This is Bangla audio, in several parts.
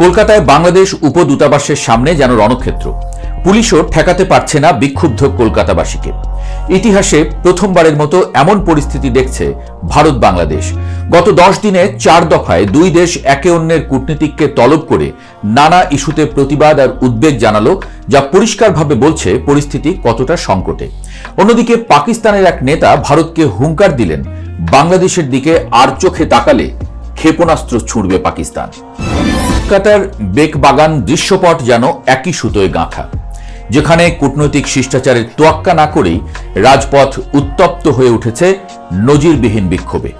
কলকাতায় বাংলাদেশ উপদূতাবাসের সামনে যেন রণক্ষেত্র। পুলিশও ঠেকাতে পারছে না বিক্ষুব্ধ কলকাতাবাসীকে। ইতিহাসে প্রথমবারের মতো এমন পরিস্থিতি দেখছে ভারত বাংলাদেশ। গত দশ দিনে চার দফায় দুই দেশ একে অন্যের কূটনীতিককে তলব করে নানা ইস্যুতে প্রতিবাদ আর উদ্বেগ জানালো, যা পরিষ্কারভাবে বলছে পরিস্থিতি কতটা সংকটে। অন্যদিকে পাকিস্তানের এক নেতা ভারতকে হুঙ্কার দিলেন, বাংলাদেশের দিকে আর চোখে তাকালে ক্ষেপণাস্ত্র ছুড়বে পাকিস্তান। কলকাতার বেকবাগান দৃশ্যপট যেন একই সুতোয় গাঁথা, যেখানে কূটনৈতিক শিষ্টাচারের তোয়াক্কা না করেই রাজপথ উত্তপ্ত হয়ে উঠেছে নজিরবিহীন বিক্ষোভে।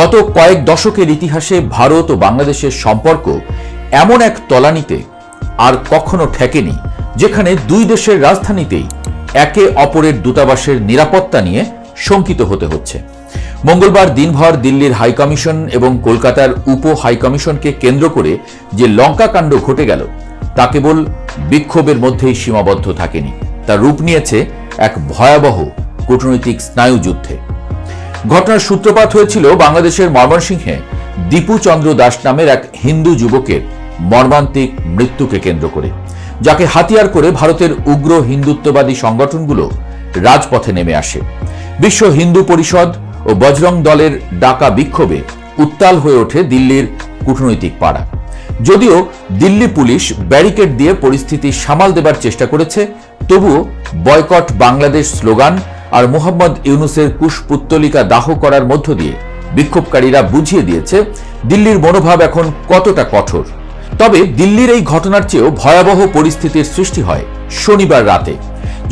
গত কয়েক দশকের ইতিহাসে ভারত ও বাংলাদেশের সম্পর্ক এমন এক তলানিতে আর কখনো ঠেকেনি, যেখানে দুই দেশের রাজধানীতেই একে অপরের দূতাবাসের নিরাপত্তা নিয়ে শঙ্কিত হতে হচ্ছে। মঙ্গলবার দিনভর দিল্লির হাইকমিশন এবং কলকাতার উপ হাইকমিশনকে কেন্দ্র করে যে লঙ্কাকাণ্ড ঘটে গেল, তা কেবল বিক্ষোভের মধ্যেই সীমাবদ্ধ থাকেনি। তা রূপ নিয়েছে এক ভয়াবহ কূটনৈতিক স্নায়ুযুদ্ধে ঘটনার সূত্রপাত হয়েছিল বাংলাদেশের ময়মনসিংহে দীপু চন্দ্র দাস নামের এক হিন্দু যুবকের মর্মান্তিক মৃত্যুকে কেন্দ্র করে, যাকে হাতিয়ার করে ভারতের উগ্র হিন্দুত্ববাদী সংগঠনগুলো রাজপথে নেমে আসে। বিশ্ব হিন্দু পরিষদ ও বজরং দলের ডাকা বিক্ষোভে উত্তাল হয়ে ওঠে দিল্লির কূটনৈতিক পাড়া। যদিও দিল্লি পুলিশ ব্যারিকেড দিয়ে পরিস্থিতি সামাল দেবার চেষ্টা করেছে, তবুও বয়কট বাংলাদেশ স্লোগান আর মোহাম্মদ ইউনুসের কুশপুত্তলিকা দাহ করার মধ্য দিয়ে বিক্ষোভকারীরা বুঝিয়ে দিয়েছে, দিল্লির মনোভাব এখন কতটা কঠোর। তবে দিল্লির এই ঘটনার চেয়েও ভয়াবহ পরিস্থিতির সৃষ্টি হয় শনিবার রাতে,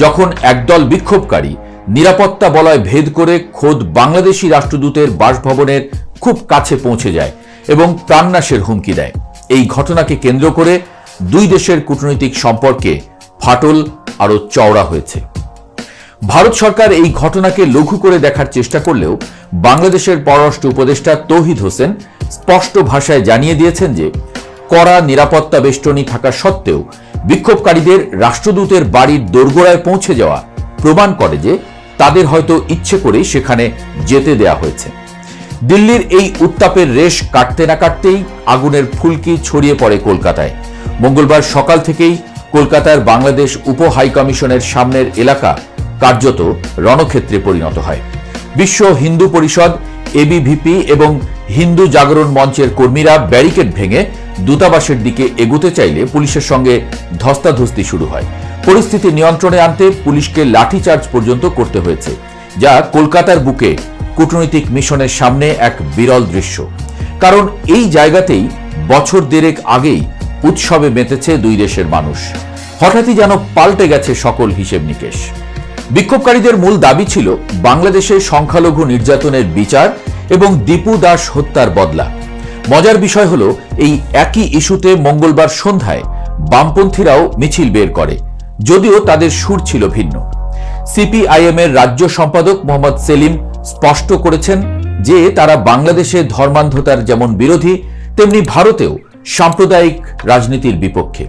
যখন একদল বিক্ষোভকারী নিরাপত্তা বলয় ভেদ করে খোদ বাংলাদেশি রাষ্ট্রদূতের বাসভবনের খুব কাছে পৌঁছে যায় এবং প্রাণনাশের হুমকি দেয়। এই ঘটনাকে কেন্দ্র করে দুই দেশের কূটনৈতিক সম্পর্কে ফাটল আরও চওড়া হয়েছে। ভারত সরকার এই ঘটনাকে লঘু করে দেখার চেষ্টা করলেও বাংলাদেশের পররাষ্ট্র উপদেষ্টা তৌহিদ হোসেন স্পষ্ট ভাষায় জানিয়ে দিয়েছেন যে, কড়া নিরাপত্তা বেষ্টনী থাকা সত্ত্বেও বিক্ষোভকারীদের রাষ্ট্রদূতের বাড়ির দোরগোড়ায় পৌঁছে যাওয়া প্রমাণ করে যে তাদের হয়তো ইচ্ছে করেই সেখানে যেতে দেয়া হয়েছে। দিল্লির এই উত্তাপের রেশ কাটতে না কাটতেই আগুনের ফুলকি ছড়িয়ে পড়ে কলকাতায়। মঙ্গলবার সকাল থেকেই কলকাতার বাংলাদেশ উপ হাইকমিশনের সামনের এলাকা কার্যত রণক্ষেত্রে পরিণত হয়। বিশ্ব হিন্দু পরিষদ এবিভিপি এবং হিন্দু জাগরণ মঞ্চের কর্মীরা ব্যারিকেড ভেঙে দূতাবাসের দিকে এগুতে চাইলে পুলিশের সঙ্গে ধস্তাধস্তি শুরু হয়। পরিস্থিতি নিয়ন্ত্রণে আনতে পুলিশকে লাঠিচার্জ পর্যন্ত করতে হয়েছে, যা কলকাতার বুকে কূটনৈতিক মিশনের সামনে এক বিরল দৃশ্য। কারণ এই জায়গাতেই বছর দেড়েক আগেই উৎসবে মেতেছে দুই দেশের মানুষ। হঠাৎই যেন পাল্টে গেছে সকল হিসেব নিকেশ। বিক্ষোভকারীদের মূল দাবি ছিল বাংলাদেশে সংখ্যালঘু নির্যাতনের বিচার এবং দীপু দাস হত্যার বদলা। মজার বিষয় হল, এই একই ইস্যুতে মঙ্গলবার সন্ধ্যায় বামপন্থীরাও মিছিল বের করে। যদিও তাদের সুর ছিল ভিন্ন। সিপিআইএম এর রাজ্য সম্পাদক মোহাম্মদ সেলিম স্পষ্ট করেছেন যে তারা বাংলাদেশে ধর্মান্ধতার যেমন বিরোধী, তেমনি ভারতেও সাম্প্রদায়িক রাজনীতির বিপক্ষে।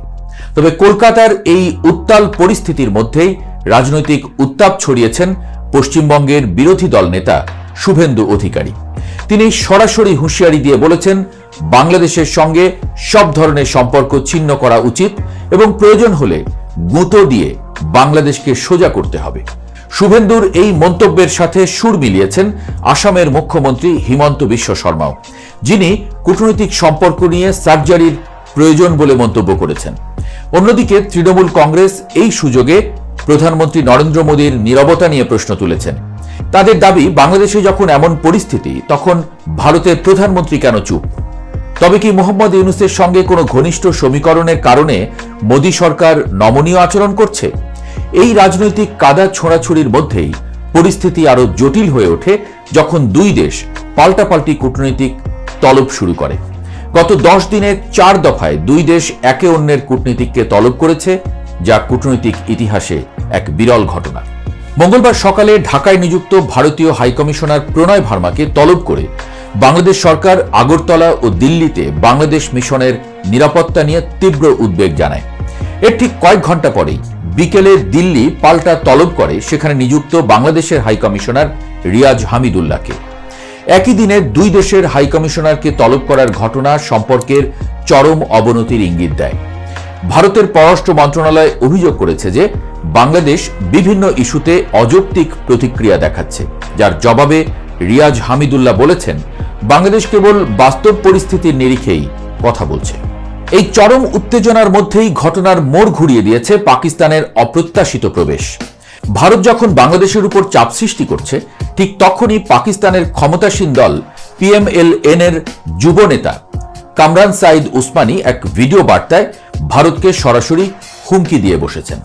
তবে কলকাতার এই উত্তাল পরিস্থিতির মধ্যেই রাজনৈতিক উত্তাপ ছড়িয়েছেন পশ্চিমবঙ্গের বিরোধী দল নেতা শুভেন্দু অধিকারী। তিনি সরাসরি হুঁশিয়ারি দিয়ে বলেছেন, বাংলাদেশের সঙ্গে সব ধরনের সম্পর্ক ছিন্ন করা উচিত এবং প্রয়োজন হলে গুঁতো দিয়ে বাংলাদেশকে সোজা করতে হবে। শুভেন্দুর এই মন্তব্যের সাথে সুর মিলিয়েছেন আসামের মুখ্যমন্ত্রী হিমন্ত বিশ্ব শর্মাও, যিনি কূটনৈতিক সম্পর্ক নিয়ে সার্জারির প্রয়োজন বলে মন্তব্য করেছেন। অন্যদিকে তৃণমূল কংগ্রেস এই সুযোগে প্রধানমন্ত্রী নরেন্দ্র মোদীর নীরবতা নিয়ে প্রশ্ন তুলেছেন। তাদের দাবি, বাংলাদেশে যখন এমন পরিস্থিতি, তখন ভারতের প্রধানমন্ত্রী কেন চুপ? তবে কি মোহাম্মদ ইউনুসের সঙ্গে কোনো ঘনিষ্ঠ সমীকরণের কারণে মোদী সরকার নমনীয় আচরণ করছে? এই রাজনৈতিক কাদা ছোঁড়াছুড়ির মধ্যেই পরিস্থিতি আরও জটিল হয়ে ওঠে যখন দুই দেশ পাল্টাপাল্টি কূটনৈতিক তলব শুরু করে। গত দশ দিনের চার দফায় দুই দেশ একে অন্যের কূটনীতিককে তলব করেছে, যা কূটনৈতিক ইতিহাসে এক বিরল ঘটনা। মঙ্গলবার সকালে ঢাকায় নিযুক্ত ভারতীয় হাইকমিশনার প্রণয় ভার্মাকে তলব করে বাংলাদেশ সরকার আগরতলা ও দিল্লিতে বাংলাদেশ মিশনের নিরাপত্তা নিয়ে তীব্র উদ্বেগ জানায়। এর ঠিক কয়েক ঘণ্টা পরেই বিকেলে দিল্লি পাল্টা তলব করে সেখানে নিযুক্ত বাংলাদেশের হাইকমিশনার রিয়াজ হামিদুল্লাহকে। একই দিনে দুই দেশের হাইকমিশনারকে তলব করার ঘটনা সম্পর্কের চরম অবনতির ইঙ্গিত দেয়। ভারতের পররাষ্ট্র মন্ত্রণালয় অভিযোগ করেছে যে বাংলাদেশ বিভিন্ন ইস্যুতে অযৌক্তিক প্রতিক্রিয়া দেখাচ্ছে, যার জবাবে রিয়াজ হামিদুল্লাহ বলেছেন বাংলাদেশ কেবল বাস্তব পরিস্থিতির নিরিখেই কথা বলছে। এই চরম উত্তেজনার মধ্যেই ঘটনার মোড় ঘুরিয়ে দিয়েছে পাকিস্তানের অপ্রত্যাশিত প্রবেশ। ভারত যখন বাংলাদেশের উপর চাপ সৃষ্টি করছে, ঠিক তখনই পাকিস্তানের ক্ষমতাসীন দল পিএমএলএন এর যুব নেতা কামরান সাইদ উসমানী এক ভিডিও বার্তায় ভারতকে সরাসরি হুমকি দিয়ে বসেছেন।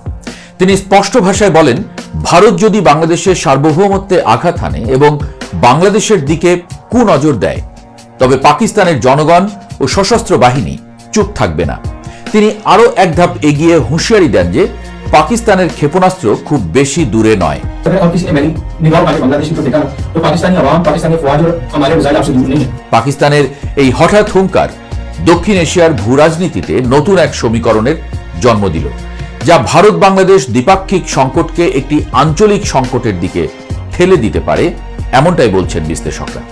তিনি স্পষ্ট ভাষায় বলেন, ভারত যদি বাংলাদেশের সার্বভৌমত্বে আঘাত হানে এবং বাংলাদেশের দিকে কুনজর দেয়। তবে পাকিস্তানের জনগণ ও সশস্ত্র বাহিনী চুপ থাকবে না। তিনি আরও এক ধাপ এগিয়ে হুঁশিয়ারি দেন যে, পাকিস্তানের ক্ষেপণাস্ত্র খুব বেশি দূরে নয়। পাকিস্তানের এই হঠাৎ হুঙ্কার দক্ষিণ এশিয়ার ভূরাজনীতিতে নতুন এক সমীকরণের জন্ম দিল, যা ভারত বাংলাদেশ দ্বিপাক্ষিক সংকটকে একটি আঞ্চলিক সংকটের দিকে ঠেলে দিতে পারে এমনটাই বলছেন বিশ্লেষকরা।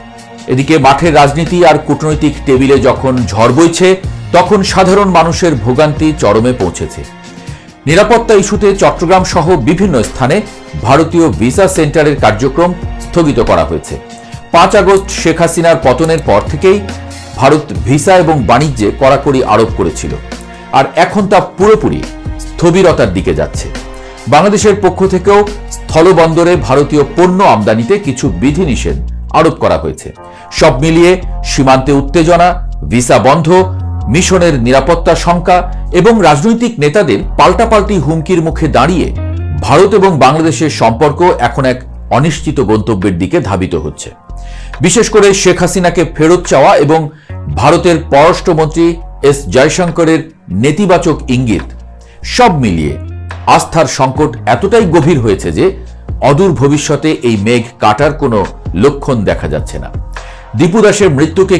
এদিকে মাঠের রাজনীতি আর কূটনৈতিক টেবিলে যখন ঝড় বইছে, তখন সাধারণ মানুষের ভোগান্তি চরমে পৌঁছেছে। নিরাপত্তা ইস্যুতে চট্টগ্রাম সহ বিভিন্ন স্থানে ভারতীয় ভিসা সেন্টারের কার্যক্রম স্থগিত করা হয়েছে। পাঁচ আগস্ট শেখ হাসিনার পতনের পর থেকেই ভারত ভিসা এবং বাণিজ্যে কড়াকড়ি আরোপ করেছিল। আর এখন তা পুরোপুরি স্থবিরতার দিকে যাচ্ছে। বাংলাদেশের পক্ষ থেকেও স্থলবন্দরে ভারতীয় পণ্য আমদানিতে কিছু বিধিনিষেধ আরোপ করা হয়েছে। সব মিলিয়ে সীমান্তে উত্তেজনা, ভিসা বন্ধ, মিশনের নিরাপত্তা শঙ্কা এবং রাজনৈতিক নেতাদের পাল্টাপাল্টি হুমকির মুখে দাঁড়িয়ে ভারত এবং বাংলাদেশের সম্পর্ক এখন এক অনিশ্চিত গন্তব্যের দিকে ধাবিত হচ্ছে। বিশেষ করে শেখ হাসিনাকে ফেরত চাওয়া এবং ভারতের পররাষ্ট্রমন্ত্রী এস জয়শঙ্করের নেতিবাচক ইঙ্গিত সব মিলিয়ে আস্থার সংকট এতটাই গভীর হয়েছে যে অদূর ভবিষ্যতে এই মেঘ কাটার কোনো লক্ষণ দেখা যাচ্ছে না। দীপু দাসের মৃত্যুকে